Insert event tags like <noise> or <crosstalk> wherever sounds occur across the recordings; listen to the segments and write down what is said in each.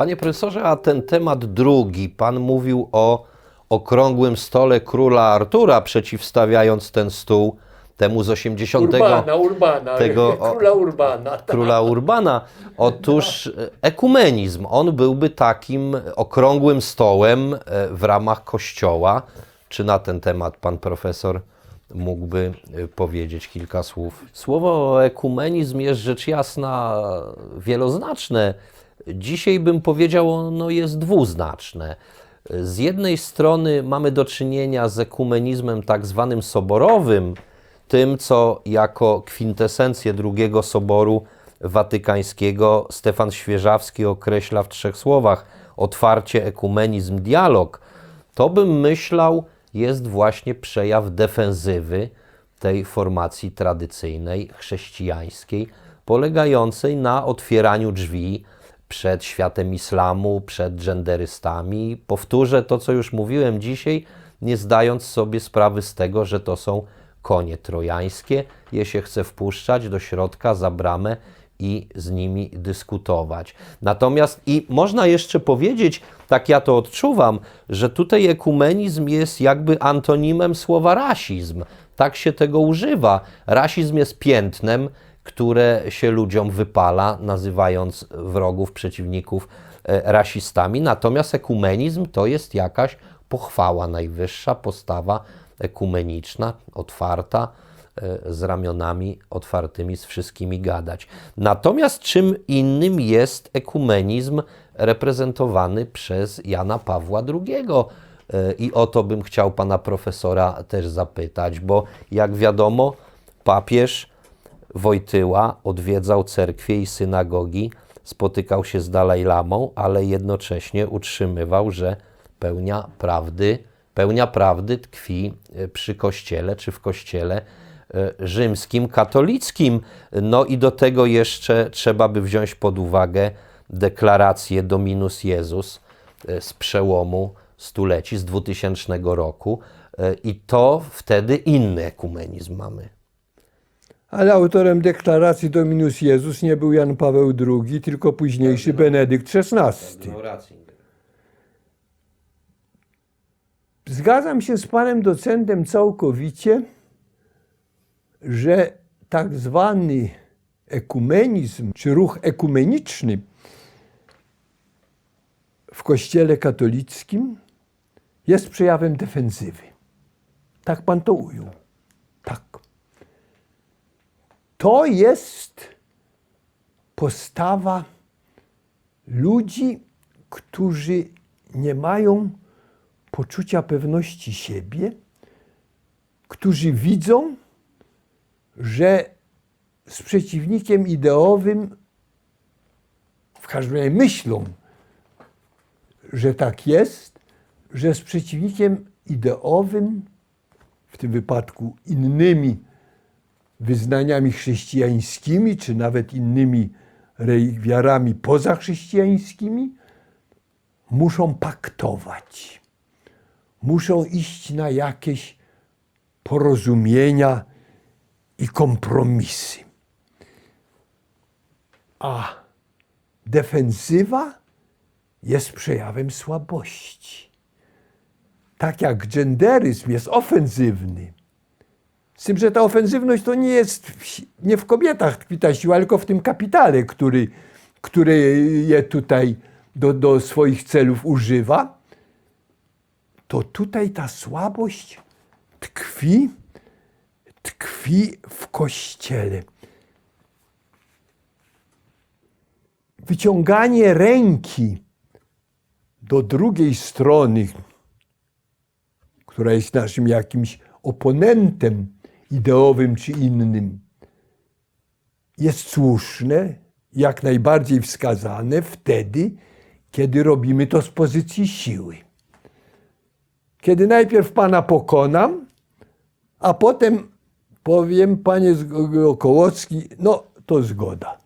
Panie profesorze, a ten temat drugi, pan mówił o okrągłym stole króla Artura, przeciwstawiając ten stół temu z 80. Urbana, Urbana, tego- <laughs> króla Urbana. tak. króla Urbana. Otóż e, ekumenizm, on byłby takim okrągłym stołem e, w ramach kościoła. Czy na ten temat pan profesor mógłby e, powiedzieć kilka słów? Słowo ekumenizm jest rzecz jasna wieloznaczne. Dzisiaj bym powiedział, ono jest dwuznaczne. Z jednej strony mamy do czynienia z ekumenizmem tak zwanym soborowym, tym, co jako kwintesencję drugiego soboru watykańskiego Stefan Świeżawski określa w trzech słowach: otwarcie, ekumenizm, dialog. To bym myślał, jest właśnie przejaw defensywy tej formacji tradycyjnej, chrześcijańskiej, polegającej na otwieraniu drzwi przed światem islamu, przed genderystami. Powtórzę to, co już mówiłem dzisiaj, nie zdając sobie sprawy z tego, że to są konie trojańskie, je się chce wpuszczać do środka za bramę i z nimi dyskutować. Natomiast i można jeszcze powiedzieć, tak ja to odczuwam, że tutaj ekumenizm jest jakby antonimem słowa rasizm. Tak się tego używa. Rasizm jest piętnem, które się ludziom wypala, nazywając wrogów, przeciwników e, rasistami. Natomiast ekumenizm to jest jakaś pochwała najwyższa, postawa ekumeniczna, otwarta, e, z ramionami otwartymi, z wszystkimi gadać. Natomiast czym innym jest ekumenizm reprezentowany przez Jana Pawła II. E, I o to bym chciał pana profesora też zapytać, bo jak wiadomo, papież Wojtyła odwiedzał cerkwie i synagogi, spotykał się z Dalaj Lamą, ale jednocześnie utrzymywał, że pełnia prawdy, pełnia prawdy tkwi e, przy kościele czy w kościele e, rzymskim, katolickim. No i do tego jeszcze trzeba by wziąć pod uwagę deklarację Dominus Jezus e, z przełomu stuleci, z 2000 roku. I to wtedy inny ekumenizm mamy. Ale autorem deklaracji Dominus Jezus nie był Jan Paweł II, tylko późniejszy Benedykt XVI. Zgadzam się z panem docentem całkowicie, że tak zwany ekumenizm, czy ruch ekumeniczny w Kościele katolickim jest przejawem defensywy. Tak pan to ujął. Tak. To jest postawa ludzi, którzy nie mają poczucia pewności siebie, którzy widzą, że z przeciwnikiem ideowym, w każdym razie myślą, że tak jest, że z przeciwnikiem ideowym, w tym wypadku innymi wyznaniami chrześcijańskimi, czy nawet innymi wiarami pozachrześcijańskimi, muszą paktować. Muszą iść na jakieś porozumienia i kompromisy. A defensywa jest przejawem słabości. Tak jak genderyzm jest ofensywny, z tym, że ta ofensywność to nie jest w, nie w kobietach tkwi ta siła, tylko w tym kapitale, który, który je tutaj do, do swoich celów używa, to tutaj ta słabość tkwi, tkwi w kościele. Wyciąganie ręki do drugiej strony, która jest naszym jakimś oponentem ideowym czy innym, jest słuszne, jak najbardziej wskazane wtedy, kiedy robimy to z pozycji siły. Kiedy najpierw Pana pokonam, a potem powiem, Panie Zgo- Kołocki, no to zgoda.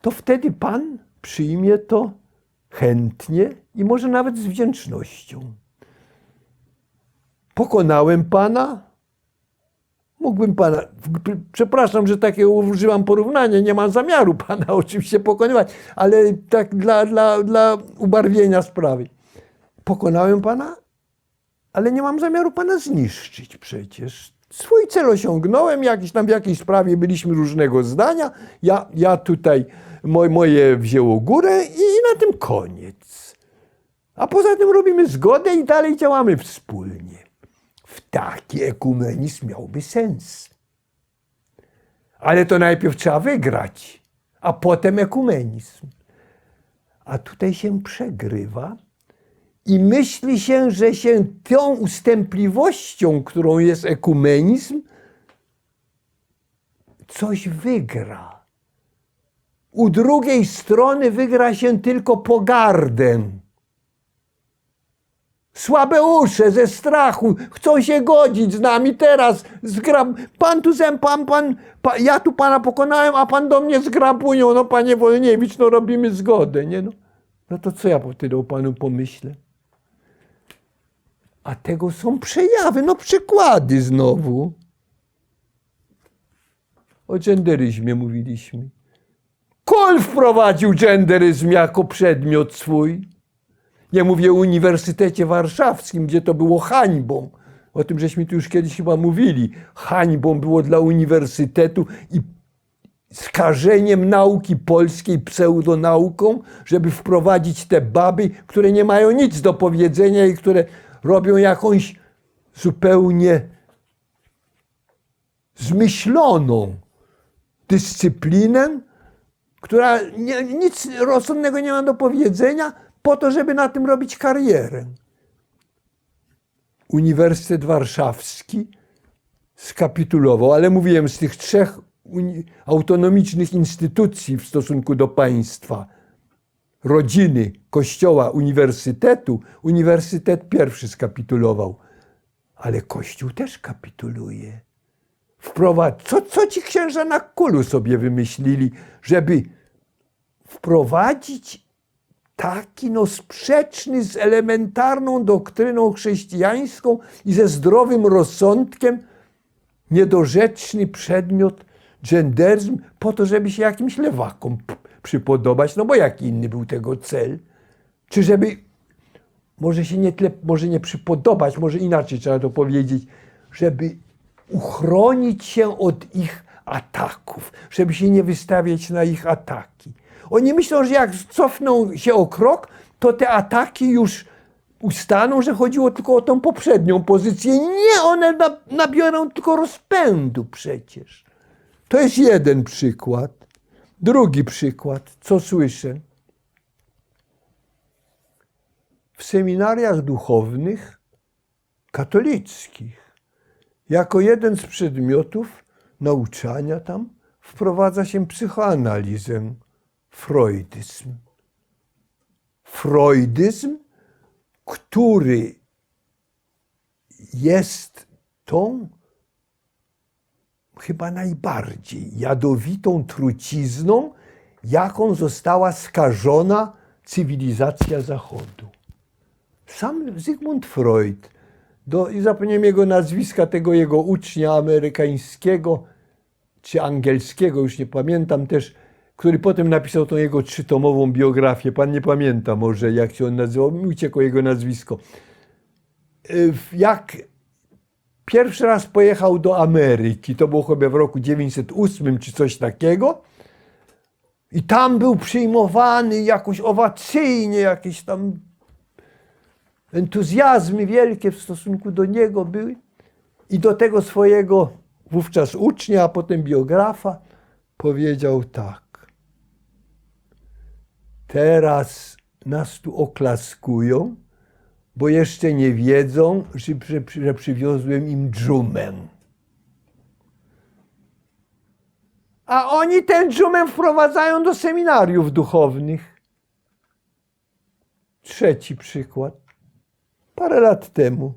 To wtedy Pan przyjmie to chętnie i może nawet z wdzięcznością. Pokonałem Pana, Mógłbym pana, przepraszam, że takiego używam porównania, nie mam zamiaru pana <laughs> oczywiście pokonywać, ale tak dla, dla, dla ubarwienia sprawy. Pokonałem pana, ale nie mam zamiaru pana zniszczyć przecież. Swój cel osiągnąłem, jakiś tam w jakiejś sprawie byliśmy różnego zdania. Ja, ja tutaj, moje wzięło górę i na tym koniec. A poza tym robimy zgodę i dalej działamy wspólnie. W taki ekumenizm miałby sens. Ale to najpierw trzeba wygrać, a potem ekumenizm. A tutaj się przegrywa i myśli się, że się tą ustępliwością, którą jest ekumenizm, coś wygra. U drugiej strony wygra się tylko pogardę. Słabe usze ze strachu chcą się godzić z nami teraz. Zgrab... Pan tu zem, pan, pan, pa... ja tu pana pokonałem, a pan do mnie zgrabunią. No panie Wolniewicz, no robimy zgodę, nie no. No to co ja wtedy o panu pomyślę? A tego są przejawy, no przykłady znowu. O genderyzmie mówiliśmy. Kol wprowadził genderyzm jako przedmiot swój. Nie mówię o Uniwersytecie Warszawskim, gdzie to było hańbą. O tym żeśmy tu już kiedyś chyba mówili. Hańbą było dla uniwersytetu i skażeniem nauki polskiej pseudonauką, żeby wprowadzić te baby, które nie mają nic do powiedzenia i które robią jakąś zupełnie zmyśloną dyscyplinę, która nie, nic rozsądnego nie ma do powiedzenia, po to, żeby na tym robić karierę. Uniwersytet Warszawski skapitulował, ale mówiłem, z tych trzech autonomicznych instytucji w stosunku do państwa, rodziny, kościoła, uniwersytetu, uniwersytet pierwszy skapitulował. Ale kościół też kapituluje. Wprowadz, co, co ci księża na kulu sobie wymyślili, żeby wprowadzić taki no sprzeczny z elementarną doktryną chrześcijańską i ze zdrowym rozsądkiem niedorzeczny przedmiot genderyzm po to, żeby się jakimś lewakom przypodobać, no bo jaki inny był tego cel? Czy żeby może się nie tyle, może nie przypodobać, może inaczej trzeba to powiedzieć, żeby uchronić się od ich ataków, żeby się nie wystawiać na ich ataki. Oni myślą, że jak cofną się o krok, to te ataki już ustaną, że chodziło tylko o tą poprzednią pozycję. Nie, one na- nabiorą tylko rozpędu przecież. To jest jeden przykład. Drugi przykład, co słyszę. W seminariach duchownych katolickich, jako jeden z przedmiotów nauczania tam wprowadza się psychoanalizę, freudyzm. Freudyzm, który jest tą chyba najbardziej jadowitą trucizną, jaką została skażona cywilizacja Zachodu. Sam Zygmunt Freud, do, i zapomniałem jego nazwiska, tego jego ucznia amerykańskiego czy angielskiego, już nie pamiętam też, który potem napisał tą jego trzytomową biografię. Pan nie pamięta może, jak się on nazywał, mi uciekło jego nazwisko. Y, Jak pierwszy raz pojechał do Ameryki, to było chyba w roku 908 czy coś takiego, i tam był przyjmowany jakoś owacyjnie, jakieś tam entuzjazmy wielkie w stosunku do niego były. I do tego swojego wówczas ucznia, a potem biografa powiedział tak. Teraz nas tu oklaskują, bo jeszcze nie wiedzą, że, że, że przywiozłem im dżumę. A oni ten dżumę wprowadzają do seminariów duchownych. Trzeci przykład. Parę lat temu,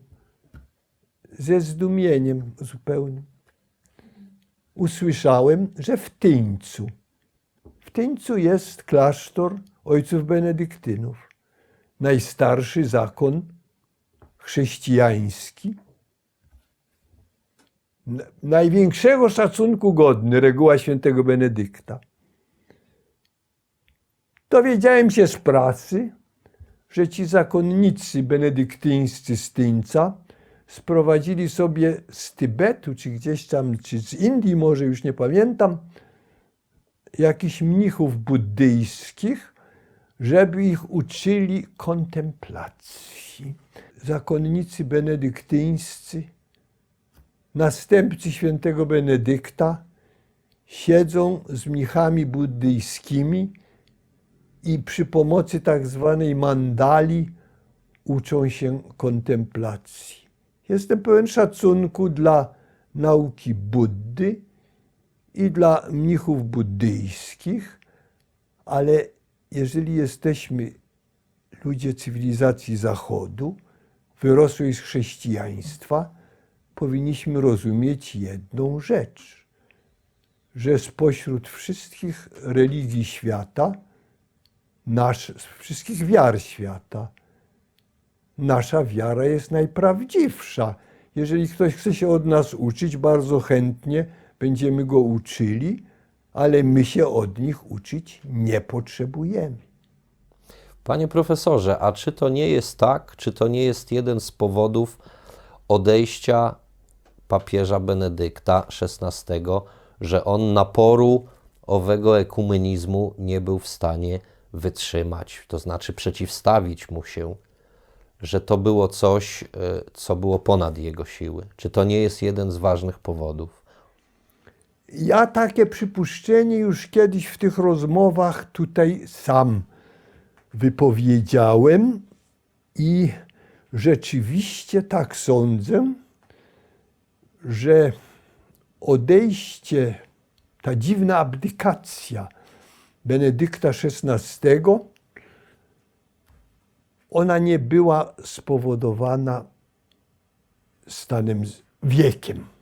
ze zdumieniem zupełnym, usłyszałem, że w Tyńcu, w Tyńcu jest klasztor ojców benedyktynów. Najstarszy zakon chrześcijański największego szacunku godny, reguła świętego Benedykta. Dowiedziałem się z pracy, że ci zakonnicy benedyktyńscy z Tyńca sprowadzili sobie z Tybetu, czy gdzieś tam, czy z Indii, może już nie pamiętam, jakichś mnichów buddyjskich, żeby ich uczyli kontemplacji. Zakonnicy benedyktyńscy, następcy świętego Benedykta, siedzą z mnichami buddyjskimi i przy pomocy tak zwanej mandali uczą się kontemplacji. Jestem pełen szacunku dla nauki Buddy i dla mnichów buddyjskich, ale jeżeli jesteśmy ludzie cywilizacji Zachodu, wyrosłej z chrześcijaństwa, powinniśmy rozumieć jedną rzecz, że spośród wszystkich religii świata, nasz, wszystkich wiar świata, nasza wiara jest najprawdziwsza. Jeżeli ktoś chce się od nas uczyć, bardzo chętnie będziemy go uczyli, ale my się od nich uczyć nie potrzebujemy. Panie profesorze, a czy to nie jest tak, czy to nie jest jeden z powodów odejścia papieża Benedykta XVI, że on naporu owego ekumenizmu nie był w stanie wytrzymać, to znaczy przeciwstawić mu się, że to było coś, e, co było ponad jego siły? Czy to nie jest jeden z ważnych powodów? Ja takie przypuszczenie już kiedyś w tych rozmowach tutaj sam wypowiedziałem i rzeczywiście tak sądzę, że odejście, ta dziwna abdykacja Benedykta XVI, ona nie była spowodowana stanem wiekiem.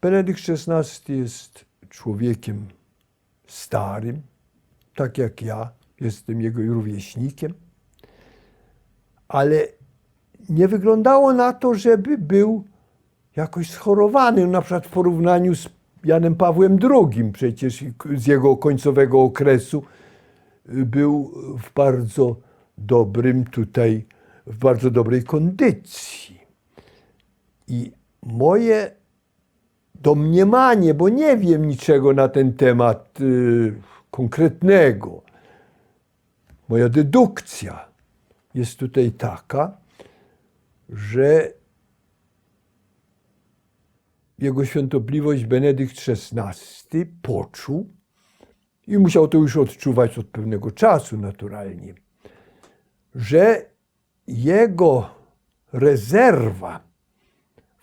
Benedykt XVI jest człowiekiem starym, tak jak ja, jestem jego rówieśnikiem, ale nie wyglądało na to, żeby był jakoś schorowany, na przykład w porównaniu z Janem Pawłem II, przecież z jego końcowego okresu y, był w bardzo dobrym tutaj, w bardzo dobrej kondycji. I moje domniemanie, bo nie wiem niczego na ten temat y, konkretnego. Moja dedukcja jest tutaj taka, że jego świątobliwość Benedykt XVI poczuł i musiał to już odczuwać od pewnego czasu naturalnie, że jego rezerwa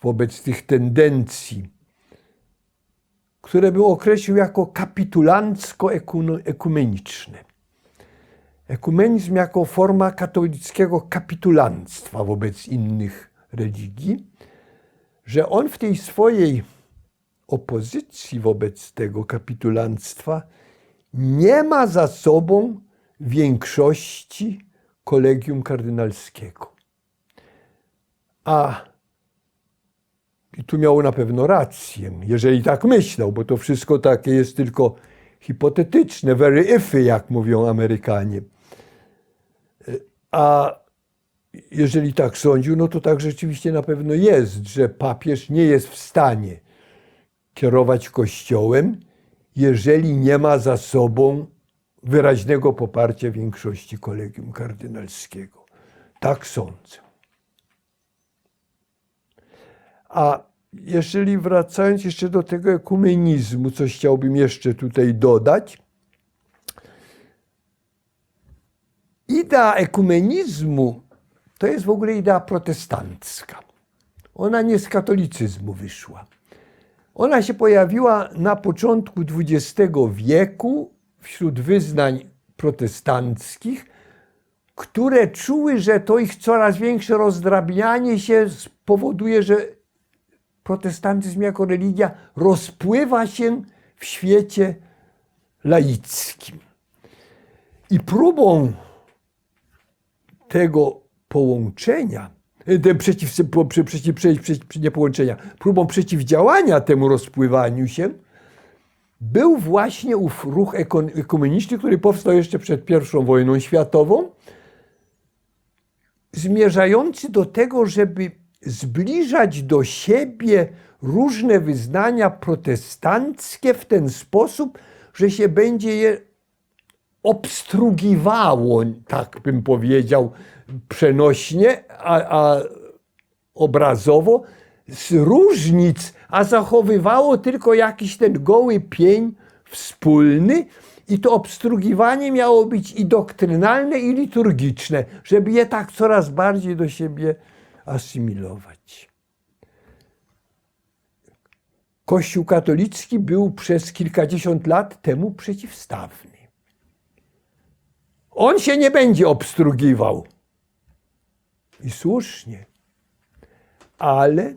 wobec tych tendencji, które bym określił jako kapitulancko-ekumeniczne. Ekumenizm jako forma katolickiego kapitulanstwa wobec innych religii, że on w tej swojej opozycji wobec tego kapitulanstwa nie ma za sobą większości kolegium kardynalskiego. A i tu miał na pewno rację, jeżeli tak myślał, bo to wszystko takie jest tylko hipotetyczne, very ify, jak mówią Amerykanie. A jeżeli tak sądził, no to tak rzeczywiście na pewno jest, że papież nie jest w stanie kierować kościołem, jeżeli nie ma za sobą wyraźnego poparcia większości kolegium kardynalskiego. Tak sądzę. A jeżeli wracając jeszcze do tego ekumenizmu, coś chciałbym jeszcze tutaj dodać. Idea ekumenizmu to jest w ogóle idea protestancka. Ona nie z katolicyzmu wyszła. Ona się pojawiła na początku XX wieku wśród wyznań protestanckich, które czuły, że to ich coraz większe rozdrabnianie się spowoduje, że protestantyzm jako religia rozpływa się w świecie laickim. I próbą tego połączenia e, przeciw, przeciw, przeciw, nie połączenia, próbą przeciwdziałania temu rozpływaniu się, był właśnie ów ruch ekumeniczny, który powstał jeszcze przed I wojną światową, zmierzający do tego, żeby zbliżać do siebie różne wyznania protestanckie w ten sposób, że się będzie je obstrugiwało, tak bym powiedział, przenośnie, a, a obrazowo, z różnic, a zachowywało tylko jakiś ten goły pień wspólny. I to obstrugiwanie miało być i doktrynalne, i liturgiczne, żeby je tak coraz bardziej do siebie asymilować. Kościół katolicki był przez kilkadziesiąt lat temu przeciwstawny. On się nie będzie obstrugiwał. I słusznie. Ale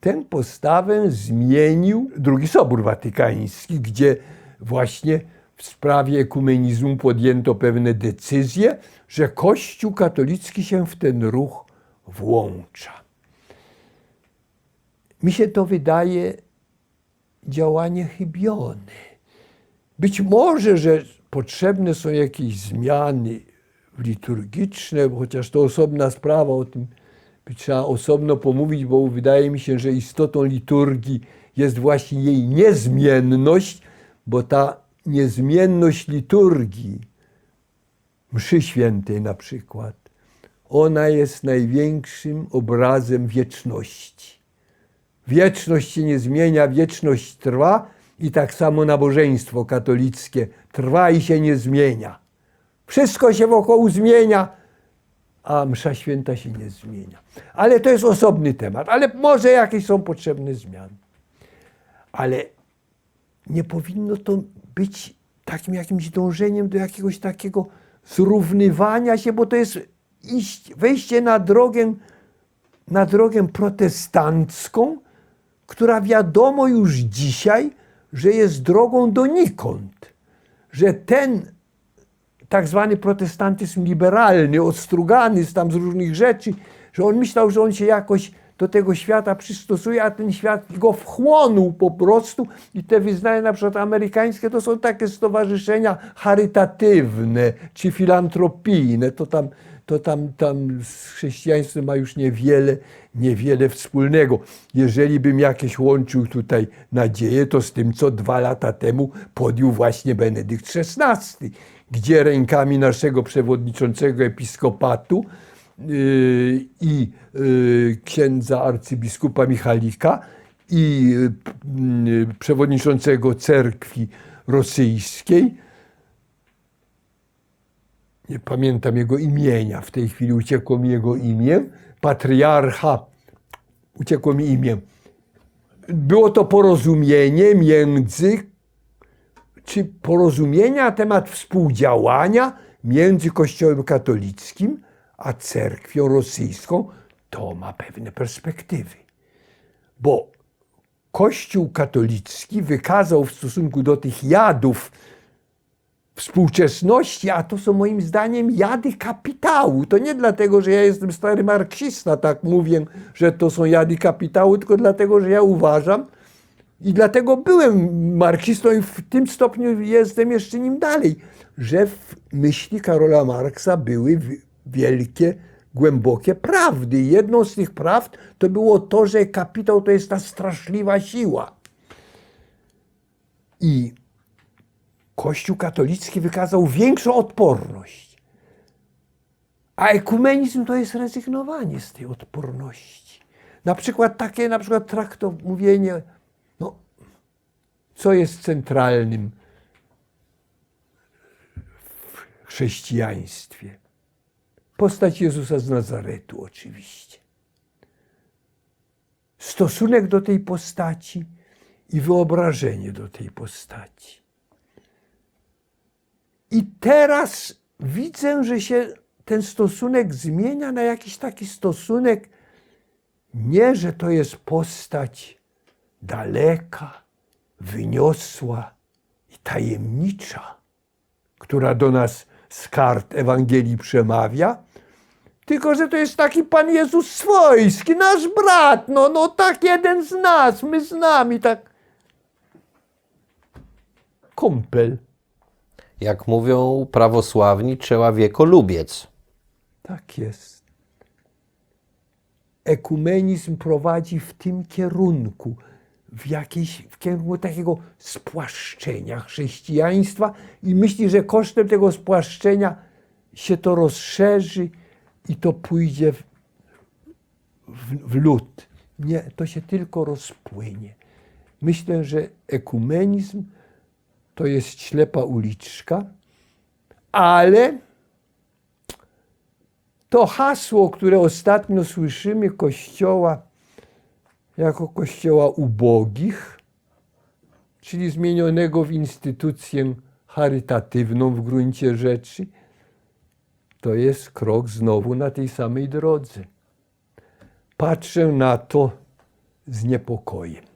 tę postawę zmienił drugi Sobór Watykański, gdzie właśnie w sprawie ekumenizmu podjęto pewne decyzje, że Kościół katolicki się w ten ruch włącza. Mi się to wydaje działanie chybione. Być może, że potrzebne są jakieś zmiany liturgiczne, chociaż to osobna sprawa, o tym trzeba osobno pomówić, bo wydaje mi się, że istotą liturgii jest właśnie jej niezmienność, bo ta niezmienność liturgii, mszy świętej na przykład, ona jest największym obrazem wieczności. Wieczność się nie zmienia, wieczność trwa i tak samo nabożeństwo katolickie trwa i się nie zmienia. Wszystko się wokół zmienia, a msza święta się nie zmienia. Ale to jest osobny temat, ale może jakieś są potrzebne zmiany. Ale nie powinno to być takim jakimś dążeniem do jakiegoś takiego zrównywania się, bo to jest iść, wejście na drogę, na drogę protestancką, która wiadomo już dzisiaj, że jest drogą donikąd. Że ten tak zwany protestantyzm liberalny, odstrugany z tam z różnych rzeczy, że on myślał, że on się jakoś do tego świata przystosuje, a ten świat go wchłonął po prostu i te wyznania na przykład amerykańskie to są takie stowarzyszenia charytatywne czy filantropijne, to tam, to tam, tam z chrześcijaństwem ma już niewiele, niewiele wspólnego. Jeżeli bym jakieś łączył tutaj nadzieję, to z tym, co dwa lata temu podjął właśnie Benedykt XVI, gdzie rękami naszego przewodniczącego episkopatu yy, i yy, księdza arcybiskupa Michalika i yy, przewodniczącego cerkwi rosyjskiej, nie pamiętam jego imienia, w tej chwili uciekło mi jego imię, patriarcha, uciekło mi imię. Było to porozumienie między, czy porozumienia na temat współdziałania między Kościołem katolickim a cerkwią rosyjską. To ma pewne perspektywy, bo Kościół katolicki wykazał w stosunku do tych jadów współczesności, a to są moim zdaniem jady kapitału. To nie dlatego, że ja jestem stary marksista, tak mówię, że to są jady kapitału, tylko dlatego, że ja uważam i dlatego byłem marksistą i w tym stopniu jestem jeszcze nim dalej, że w myśli Karola Marksa były wi- wielkie, głębokie prawdy. Jedną z tych prawd to było to, że kapitał to jest ta straszliwa siła. I Kościół katolicki wykazał większą odporność. A ekumenizm to jest rezygnowanie z tej odporności. Na przykład takie na przykład trakto mówienie, no, co jest centralnym w chrześcijaństwie. Postać Jezusa z Nazaretu oczywiście. Stosunek do tej postaci i wyobrażenie do tej postaci. I teraz widzę, że się ten stosunek zmienia na jakiś taki stosunek, nie, że to jest postać daleka, wyniosła i tajemnicza, która do nas z kart Ewangelii przemawia, Tylko, że to jest taki Pan Jezus swojski, nasz brat, no, no tak jeden z nas, my z nami, tak. Kumpel. Jak mówią prawosławni, trzeba wiekolubiec. Tak jest. Ekumenizm prowadzi w tym kierunku, w, jakiejś, w kierunku takiego spłaszczenia chrześcijaństwa i myśli, że kosztem tego spłaszczenia się to rozszerzy i to pójdzie w, w, w lód. Nie, to się tylko rozpłynie. Myślę, że ekumenizm to jest ślepa uliczka, ale to hasło, które ostatnio słyszymy Kościoła jako Kościoła ubogich, czyli zmienionego w instytucję charytatywną w gruncie rzeczy, to jest krok znowu na tej samej drodze. Patrzę na to z niepokojem.